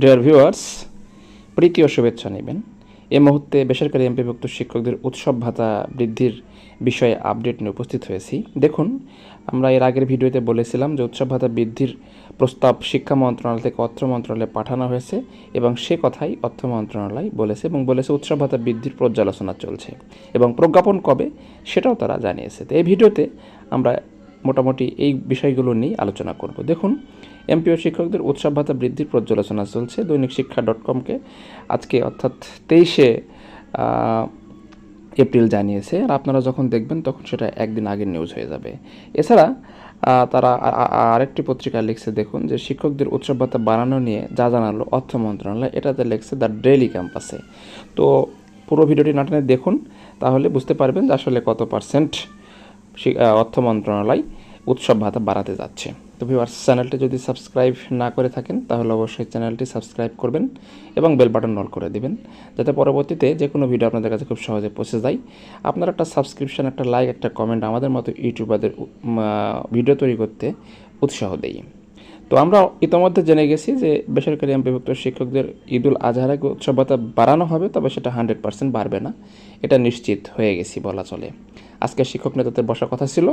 Dear viewers ও শুভেচ্ছা নেবেন। এ মুহূর্তে বেসরকারি এমপিভুক্ত শিক্ষকদের উৎসব ভাতা বৃদ্ধির বিষয়ে আপডেট নিয়ে উপস্থিত হয়েছি। দেখুন, আমরা এর আগের ভিডিওতে বলেছিলাম যে উৎসব ভাতা বৃদ্ধির প্রস্তাব শিক্ষা মন্ত্রণালয় থেকে অর্থ মন্ত্রণালয়ে পাঠানো হয়েছে এবং সে কথাই অর্থ মন্ত্রণালয় বলেছে এবং বলেছে উৎসব ভাতা বৃদ্ধির পর্যালোচনা চলছে এবং প্রজ্ঞাপন কবে সেটাও তারা জানিয়েছে। তো এই ভিডিওতে আমরা মোটামুটি এই বিষয়গুলো নিয়ে আলোচনা করব। দেখুন, এমপিও শিক্ষকদের উৎসব ভাতা বৃদ্ধির পর্যালোচনা চলছে দৈনিক শিক্ষা ডট কমকে আজকে অর্থাৎ তেইশে এপ্রিল জানিয়েছে। আর আপনারা যখন দেখবেন তখন সেটা একদিন আগের নিউজ হয়ে যাবে। এছাড়া তারা আরেকটি পত্রিকা লিখছে, দেখুন, যে শিক্ষকদের উৎসব ভাতা বাড়ানো নিয়ে যা জানালো অর্থ মন্ত্রণালয়, এটাতে লিখছে দ্য ডেইলি ক্যাম্পাসে তো পুরো ভিডিওটি নাটনে দেখুন, তাহলে বুঝতে পারবেন যে আসলে কত পার্সেন্ট অর্থ মন্ত্রণালয় উৎসব ভাতা বাড়াতে যাচ্ছে। তো ভিউয়ার্স চ্যানেলটি যদি সাবস্ক্রাইব না করে থাকেন, তাহলে অবশ্যই চ্যানেলটি সাবস্ক্রাইব করবেন এবং বেল বাটন অল করে দিবেন, যাতে পরবর্তীতে যে কোনো ভিডিও আপনাদের কাছে খুব সহজে পৌঁছে যায়। আপনার একটা সাবস্ক্রিপশন একটা লাইক একটা কমেন্ট আমাদের মতো ইউটিউবারদের ভিডিও তৈরি করতে উৎসাহ দেই তো আমরা ইতোমধ্যে জেনে গেছি যে বেসরকারি এমপিভুক্ত শিক্ষকদের ঈদুল আগে উৎসব ভাতা বাড়ানো হবে, তবে সেটা হান্ড্রেড পার্সেন্ট বাড়বে না। এটা নিশ্চিত হয়ে গেছি বলা চলে। আজকে শিক্ষক নেতাদের বসার কথা ছিল।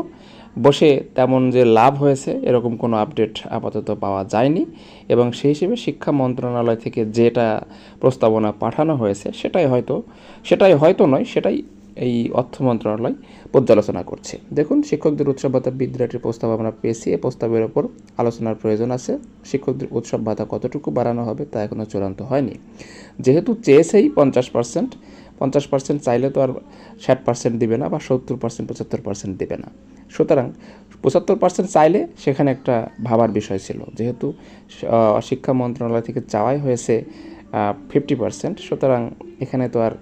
বসে তেমন যে লাভ হয়েছে, এরকম কোনো আপডেট আপাতত পাওয়া যায়নি এবং সেই হিসেবে শিক্ষা মন্ত্রণালয় থেকে যেটা প্রস্তাবনা পাঠানো হয়েছে, সেটাই হয়তো সেটাই হয়তো নয়, সেটাই এই অর্থ মন্ত্রণালয় পর্যালোচনা করছে। দেখুন, শিক্ষকদের উৎসব ভাতা বৃদ্ধির প্রস্তাব আমরা পেয়েছি। এই প্রস্তাবের ওপর আলোচনার প্রয়োজন আছে। শিক্ষকদের উৎসব ভাতা কতটুকু বাড়ানো হবে তা এখনও চূড়ান্ত হয়নি। যেহেতু চেয়েছেই পঞ্চাশ পার্সেন্ট পঞ্চাশ পার্সেন্ট চাইলে তো আর ষাট পার্সেন্ট দেবে না বা সত্তর পার্সেন্ট পঁচাত্তর পার্সেন্ট দেবে না। সুতরাং পঁচাত্তর পার্সেন্ট চাইলে সেখানে একটা ভাবার বিষয় ছিল। যেহেতু শিক্ষা মন্ত্রণালয় থেকে চাওয়াই হয়েছে ফিফটি পার্সেন্ট সুতরাং এখানে তো আর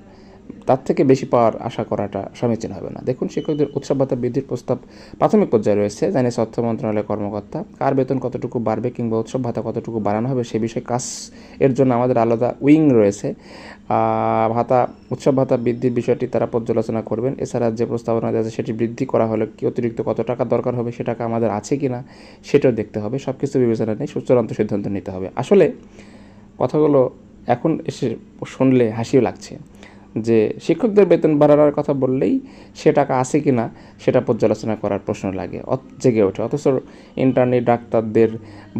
তার থেকে বেশি পাওয়ার আশা করাটা সমীচীন হবে না। দেখুন, শিক্ষকদের উৎসব ভাতা বৃদ্ধির প্রস্তাব প্রাথমিক পর্যায়ে রয়েছে। জানিয়েছে অর্থ মন্ত্রণালয়ের কর্মকর্তা, কার বেতন কতটুকু বাড়বে কিংবা উৎসব ভাতা কতটুকু বাড়ানো হবে সে বিষয়ে কাজ এর জন্য আমাদের আলাদা উইং রয়েছে। ভাতা, উৎসব ভাতা বৃদ্ধির বিষয়টি তারা পর্যালোচনা করবেন। এছাড়া যে প্রস্তাবনা আছে সেটি বৃদ্ধি করা হলে কি অতিরিক্ত কত টাকা দরকার হবে সে টাকা আমাদের আছে কি না সেটাও দেখতে হবে। সব কিছু বিবেচনা নিয়ে চূড়ান্ত সিদ্ধান্ত নিতে হবে। আসলে কথাগুলো এখন এসে শুনলে হাসিও লাগছে। যে শিক্ষকদের বেতন বাড়ানোর কথা বললেই সে টাকা আছে কি না সেটা পর্যালোচনা করার প্রশ্ন লাগে জেগে ওঠে। অথচ ইন্টারনি ডাক্তারদের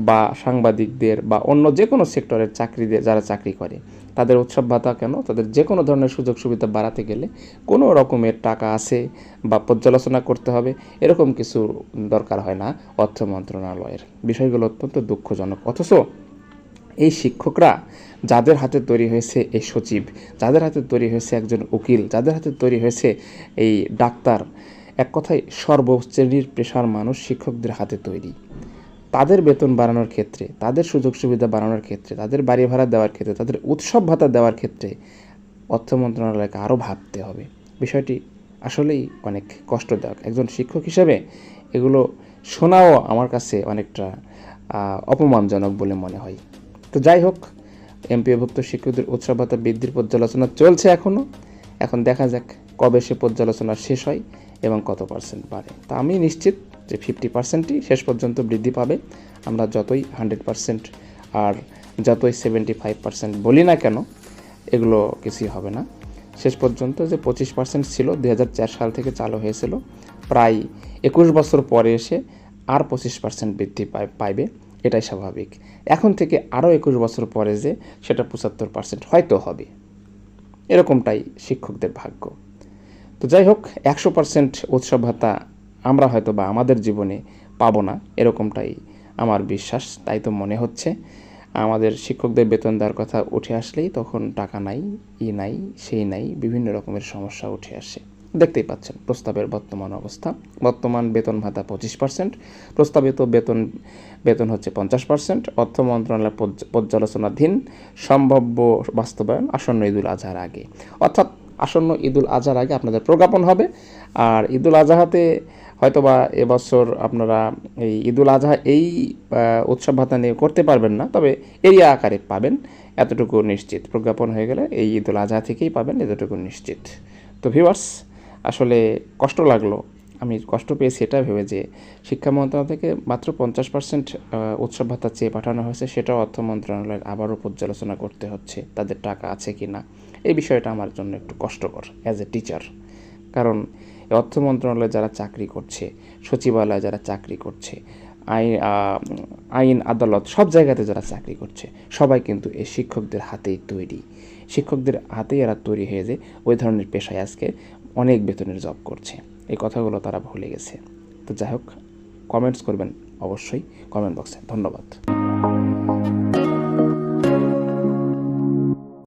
বা সাংবাদিকদের বা অন্য যে কোনো সেক্টরের চাকরি দিয়ে যারা চাকরি করে, তাদের উৎসব ভাতা কেন? তাদের যে কোনো ধরনের সুযোগ সুবিধা বাড়াতে গেলে কোনো রকমের টাকা আছে বা পর্যালোচনা করতে হবে, এরকম কিছু দরকার হয় না অর্থ মন্ত্রণালয়ের। বিষয়গুলো অত্যন্ত দুঃখজনক। অথচ এই শিক্ষকরা যাদের হাতে তৈরি হয়েছে এই সচিব, যাদের হাতে তৈরি হয়েছে একজন উকিল, যাদের হাতে তৈরি হয়েছে এই ডাক্তার, এক কথায় সর্বশ্রেণীর পেশার মানুষ শিক্ষকদের হাতে তৈরি। তাদের বেতন বাড়ানোর ক্ষেত্রে, তাদের সুযোগ সুবিধা বাড়ানোর ক্ষেত্রে, তাদের বাড়ি ভাড়া দেওয়ার ক্ষেত্রে, তাদের উৎসব ভাতা দেওয়ার ক্ষেত্রে অর্থ মন্ত্রণালয়কে আরও ভাবতে হবে। বিষয়টি আসলেই অনেক কষ্টদায়ক। একজন শিক্ষক হিসেবে এগুলো শোনাও আমার কাছে অনেকটা অপমানজনক বলে মনে হয়। তো যাই হোক এমপিওভুক্ত শিক্ষকদের উৎসব ভাতা বৃদ্ধির পর্যালোচনা চলছে এখনও এখন দেখা যাক কবে সে পর্যালোচনা শেষ হয় এবং কত পার্সেন্ট বাড়ে। তা আমি নিশ্চিত যে ফিফটি পার্সেন্টই শেষ পর্যন্ত বৃদ্ধি পাবে। আমরা যতই হান্ড্রেড পার্সেন্ট আর যতই সেভেন্টি ফাইভ পার্সেন্ট বলি না কেন, এগুলো কিছুই হবে না। শেষ পর্যন্ত যে পঁচিশ পার্সেন্ট ছিল দু হাজার চার সাল থেকে চালু হয়েছিল, প্রায় একুশ বছর পরে এসে আর পঁচিশ পার্সেন্ট বৃদ্ধি পাই- পাইবে। এটাই স্বাভাবিক। এখন থেকে আরও একুশ বছর পরে যে সেটা পঁচাত্তর পার্সেন্ট হয়তো হবে। এরকমটাই শিক্ষকদের ভাগ্য। তো যাই হোক, একশো পার্সেন্ট উৎসব ভাতা আমরা হয়তো বা আমাদের জীবনে পাবো না, এরকমটাই আমার বিশ্বাস, তাই তো মনে হচ্ছে। আমাদের শিক্ষকদের বেতন দেওয়ার কথা উঠে আসলেই তখন টাকা নাই, ই নাই, সেই নাই, বিভিন্ন রকমের সমস্যা উঠে আসে। দেখতেই পাচ্ছেন, প্রস্তাবের বর্তমান অবস্থা। বর্তমান বেতন ভাতা পঁচিশ পার্সেন্ট প্রস্তাবিত বেতন বেতন হচ্ছে পঞ্চাশ পার্সেন্ট অর্থ মন্ত্রণালয় পর্য- পর্যালোচনাধীন সম্ভাব্য বাস্তবায়ন আসন্ন ঈদুল আজহার আগে। অর্থাৎ আসন্ন ঈদুল আজহার আগে আপনাদের প্রজ্ঞাপন হবে। আর ঈদুল আজহাতে হয়তোবা এবছর আপনারা এই ঈদুল আজহা এই উৎসব ভাতা নিয়ে করতে পারবেন না, তবে এরিয়া আকারে পাবেন। এতটুকু নিশ্চিত। প্রজ্ঞাপন হয়ে গেলে এই ঈদুল আজহা থেকেই পাবেন, এতটুকু নিশ্চিত। তো ভিউয়ার্স আসলে কষ্ট লাগল। আমি কষ্ট পেয়েছি এটা ভেবে যে শিক্ষা মন্ত্রণালয় থেকে মাত্র পঞ্চাশ পার্সেন্ট উৎসব ভাতা চেয়ে পাঠানো হয়েছে, সেটাও অর্থ মন্ত্রণালয়ের আবারও পর্যালোচনা করতে হচ্ছে, তাদের টাকা আছে কি না এই বিষয়টা আমার জন্য একটু কষ্টকর অ্যাজ এ টিচার কারণ অর্থ মন্ত্রণালয়ে যারা চাকরি করছে, সচিবালয়ে যারা চাকরি করছে, আইন আইন, আদালত, সব জায়গাতে যারা চাকরি করছে, সবাই কিন্তু এই শিক্ষকদের হাতেই তৈরি। শিক্ষকদের হাতেই এরা তৈরি হয়ে যে ওই ধরনের পেশায় আজকে অনেক বেতনের জব করছে। এই কথাগুলো তারা ভুলে গেছে। তো যাই হোক কমেন্টস করবেন অবশ্যই কমেন্ট বক্সে ধন্যবাদ।